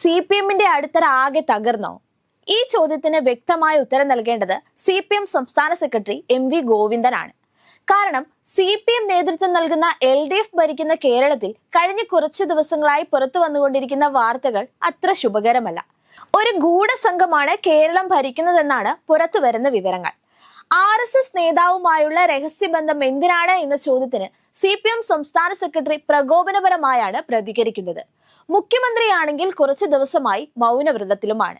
C P എമ്മിന്റെ അടിത്തറ ആകെ തകർന്നോ? ഈ ചോദ്യത്തിന് വ്യക്തമായ ഉത്തരം നൽകേണ്ടത് സി പി എം സംസ്ഥാന സെക്രട്ടറി എം വി ഗോവിന്ദനാണ്. കാരണം സി പി എം നേതൃത്വം നൽകുന്ന എൽ ഡി എഫ് ഭരിക്കുന്ന കേരളത്തിൽ കഴിഞ്ഞ കുറച്ച് ദിവസങ്ങളായി പുറത്തു വന്നുകൊണ്ടിരിക്കുന്ന വാർത്തകൾ അത്ര ശുഭകരമല്ല. ഒരു ഗൂഢസംഘമാണ് കേരളം ഭരിക്കുന്നതെന്നാണ് പുറത്തു വരുന്ന വിവരങ്ങൾ. ആർ എസ് എസ് നേതാവുമായുള്ള രഹസ്യബന്ധം എന്തിനാണ് എന്ന ചോദ്യത്തിന് സി പി എം സംസ്ഥാന സെക്രട്ടറി പ്രകോപനപരമായാണ് പ്രതികരിക്കുന്നത്. മുഖ്യമന്ത്രിയാണെങ്കിൽ കുറച്ചു ദിവസമായി മൗനവ്രതത്തിലുമാണ്.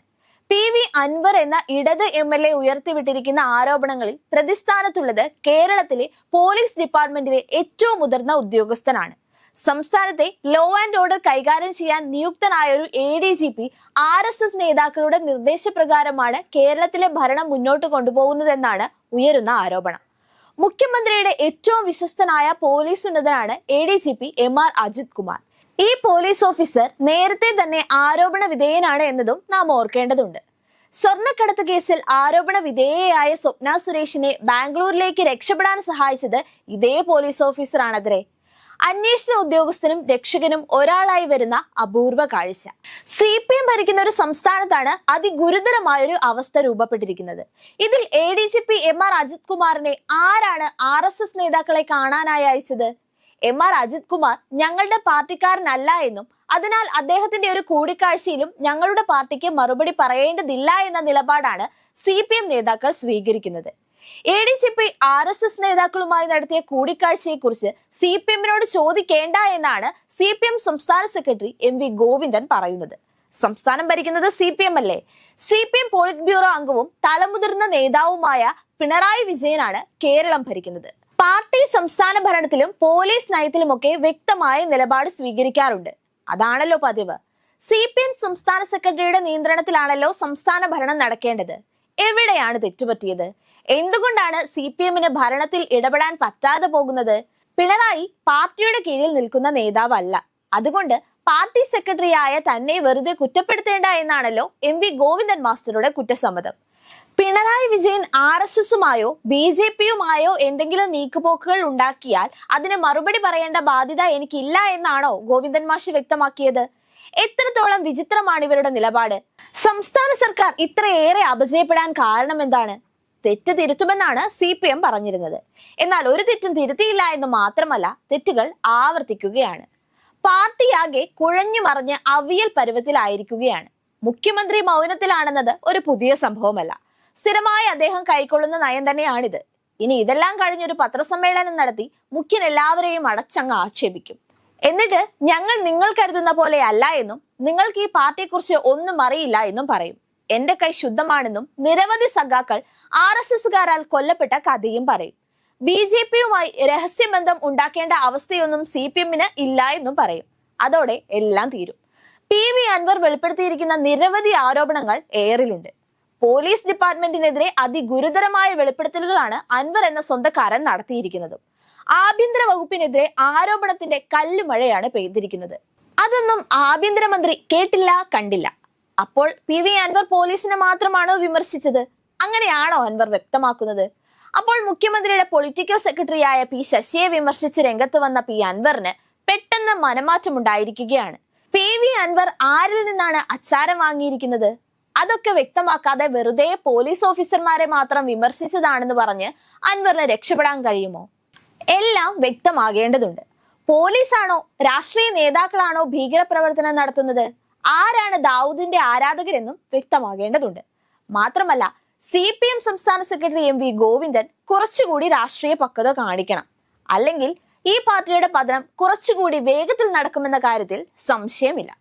പി വി അൻവർ എന്ന ഇടത് എം എൽ എ ഉയർത്തിവിട്ടിരിക്കുന്ന ആരോപണങ്ങളിൽ പ്രതിസ്ഥാനത്തുള്ളത് കേരളത്തിലെ പോലീസ് ഡിപ്പാർട്ട്മെന്റിലെ ഏറ്റവും മുതിർന്ന ഉദ്യോഗസ്ഥനാണ്. സംസ്ഥാനത്തെ ലോ ആൻഡ് ഓർഡർ കൈകാര്യം ചെയ്യാൻ നിയുക്തനായ ഒരു A D G P R S S നേതാക്കളുടെ നിർദ്ദേശപ്രകാരമാണ് കേരളത്തിലെ ഭരണം മുന്നോട്ട് കൊണ്ടുപോകുന്നതെന്നാണ് ഉയരുന്ന ആരോപണം. മുഖ്യമന്ത്രിയുടെ ഏറ്റവും വിശ്വസ്തനായ police ഉന്നതനാണ് A D G P M R Ajith Kumar. ഈ പോലീസ് ഓഫീസർ നേരത്തെ തന്നെ ആരോപണ വിധേയനാണ് എന്നതും നാം ഓർക്കേണ്ടതുണ്ട്. സ്വർണക്കടത്ത് കേസിൽ ആരോപണ വിധേയയായ സ്വപ്ന സുരേഷിനെ ബാംഗ്ലൂരിലേക്ക് രക്ഷപ്പെടാൻ സഹായിച്ചത് ഇതേ പോലീസ് ഓഫീസറാണത്രേ. അന്വേഷണ ഉദ്യോഗസ്ഥനും രക്ഷകനും ഒരാളായി വരുന്ന അപൂർവ കാഴ്ച. സി പി എം ഭരിക്കുന്ന ഒരു സംസ്ഥാനത്താണ് അതിഗുരുതരമായൊരു അവസ്ഥ രൂപപ്പെട്ടിരിക്കുന്നത്. ഇതിൽ A D G P M R Ajith കുമാറിനെ ആരാണ് ആർ എസ് എസ് നേതാക്കളെ കാണാനായി അയച്ചത്? എം ആർ അജിത് കുമാർ ഞങ്ങളുടെ പാർട്ടിക്കാരനല്ല എന്നും അതിനാൽ അദ്ദേഹത്തിന്റെ ഒരു കൂടിക്കാഴ്ചയിലും ഞങ്ങളുടെ പാർട്ടിക്ക് മറുപടി പറയേണ്ടതില്ല എന്ന നിലപാടാണ് സി നേതാക്കൾ സ്വീകരിക്കുന്നത്. A D G P R S S നേതാക്കളുമായി നടത്തിയ കൂടിക്കാഴ്ചയെക്കുറിച്ച് സി പി എമ്മിനോട് ചോദിക്കേണ്ട എന്നാണ് സി പി എം സംസ്ഥാന സെക്രട്ടറി എം വി ഗോവിന്ദൻ പറയുന്നത്. സംസ്ഥാനം ഭരിക്കുന്നത് സി പി എം അല്ലേ? C P M politburo അംഗവും തലമുതിർന്ന നേതാവുമായ പിണറായി വിജയനാണ് കേരളം ഭരിക്കുന്നത്. പാർട്ടി സംസ്ഥാന ഭരണത്തിലും പോലീസ് നയത്തിലുമൊക്കെ വ്യക്തമായ നിലപാട് സ്വീകരിക്കാറുണ്ട്. അതാണല്ലോ പതിവ്. സി പി എം സംസ്ഥാന സെക്രട്ടറിയുടെ നിയന്ത്രണത്തിലാണല്ലോ സംസ്ഥാന ഭരണം നടക്കേണ്ടത്. എവിടെയാണ് തെറ്റുപറ്റിയത്? എന്തുകൊണ്ടാണ് സി പി എമ്മിന് ഭരണത്തിൽ ഇടപെടാൻ പറ്റാതെ പോകുന്നത്? പിണറായി പാർട്ടിയുടെ കീഴിൽ നിൽക്കുന്ന നേതാവല്ല. അതുകൊണ്ട് പാർട്ടി സെക്രട്ടറിയായ തന്നെ വെറുതെ കുറ്റപ്പെടുത്തേണ്ട എന്നാണല്ലോ എം വി ഗോവിന്ദൻ മാസ്റ്ററുടെ കുറ്റസമ്മതം. പിണറായി വിജയൻ ആർ എസ് എസുമായോ ബി ജെ പിയുമായോ എന്തെങ്കിലും നീക്കുപോക്കുകൾ ഉണ്ടാക്കിയാൽ അതിന് മറുപടി പറയേണ്ട ബാധ്യത എനിക്കില്ല എന്നാണോ ഗോവിന്ദൻ മാഷി വ്യക്തമാക്കിയത്? എത്രത്തോളം വിചിത്രമാണ് ഇവരുടെ നിലപാട്? സംസ്ഥാന സർക്കാർ ഇത്രയേറെ അപജയപ്പെടാൻ കാരണം എന്താണ് തെറ്റ് തിരുത്തുമെന്നാണ് സി പി എം പറഞ്ഞിരുന്നത്. എന്നാൽ ഒരു തെറ്റും തിരുത്തിയില്ല എന്ന് മാത്രമല്ല തെറ്റുകൾ ആവർത്തിക്കുകയാണ്. പാർട്ടിയാകെ കുഴഞ്ഞു മറിഞ്ഞ് അവിയൽ പരുവത്തിലായിരിക്കുകയാണ്. മുഖ്യമന്ത്രി മൗനത്തിലാണെന്നത് ഒരു പുതിയ സംഭവമല്ല. സ്ഥിരമായി അദ്ദേഹം കൈക്കൊള്ളുന്ന നയം തന്നെയാണിത്. ഇനി ഇതെല്ലാം കഴിഞ്ഞൊരു പത്രസമ്മേളനം നടത്തി മുഖ്യൻ എല്ലാവരെയും അടച്ചങ്ങ് ആക്ഷേപിക്കും. എന്നിട്ട് ഞങ്ങൾ നിങ്ങൾ കരുതുന്ന പോലെ അല്ല എന്നും നിങ്ങൾക്ക് ഈ പാർട്ടിയെക്കുറിച്ച് ഒന്നും അറിയില്ല എന്നും പറയും. എന്റെ കൈ ശുദ്ധമാണെന്നും നിരവധി സഖാക്കൾ ആർ എസ് എസുകാരാൽ കൊല്ലപ്പെട്ട കഥയും പറയും. ബി ജെ പിയുമായി രഹസ്യബന്ധം ഉണ്ടാക്കേണ്ട അവസ്ഥയൊന്നും സി പി എമ്മിന് ഇല്ല എന്നും പറയും. അതോടെ എല്ലാം തീരും. പി വി അൻവർ വെളിപ്പെടുത്തിയിരിക്കുന്ന നിരവധി ആരോപണങ്ങൾ എയറിലുണ്ട് പോലീസ് ഡിപ്പാർട്ട്മെന്റിനെതിരെ അതിഗുരുതരമായ വെളിപ്പെടുത്തലുകളാണ് അൻവർ എന്ന സ്വന്തക്കാരൻ നടത്തിയിരിക്കുന്നത്. ആഭ്യന്തര വകുപ്പിനെതിരെ ആരോപണത്തിന്റെ കല്ലുമഴയാണ് പെയ്തിരിക്കുന്നത്. അതൊന്നും ആഭ്യന്തരമന്ത്രി കേട്ടില്ല കണ്ടില്ല. അപ്പോൾ പി വി അൻവർ പോലീസിനെ മാത്രമാണോ വിമർശിച്ചത്? അങ്ങനെയാണോ അൻവർ വ്യക്തമാക്കുന്നത്? അപ്പോൾ മുഖ്യമന്ത്രിയുടെ പൊളിറ്റിക്കൽ സെക്രട്ടറിയായ പി ശശിയെ വിമർശിച്ച് രംഗത്ത് വന്ന പി അൻവറിന് പെട്ടെന്ന് മനമാറ്റമുണ്ടായിരിക്കുകയാണ്. പി വി അൻവർ ആരിൽ നിന്നാണ് അച്ചാരം വാങ്ങിയിരിക്കുന്നത്? അതൊക്കെ വ്യക്തമാക്കാതെ വെറുതെ പോലീസ് ഓഫീസർമാരെ മാത്രം വിമർശിച്ചതാണെന്ന് പറഞ്ഞ് അൻവറിന് രക്ഷപ്പെടാൻ കഴിയുമോ? എല്ലാം വ്യക്തമാകേണ്ടതുണ്ട്. പോലീസാണോ രാഷ്ട്രീയ നേതാക്കളാണോ ഭീകരപ്രവർത്തനം നടത്തുന്നത്? ആരാണ് ദാവൂദിന്റെ ആരാധകരെന്നും വ്യക്തമാകേണ്ടതുണ്ട്. മാത്രമല്ല സി പി എം സംസ്ഥാന സെക്രട്ടറി എം വി ഗോവിന്ദൻ കുറച്ചുകൂടി രാഷ്ട്രീയ പക്വത കാണിക്കണം. അല്ലെങ്കിൽ ഈ പാർട്ടിയുടെ പതനം കുറച്ചുകൂടി വേഗത്തിൽ നടക്കുമെന്ന കാര്യത്തിൽ സംശയമില്ല.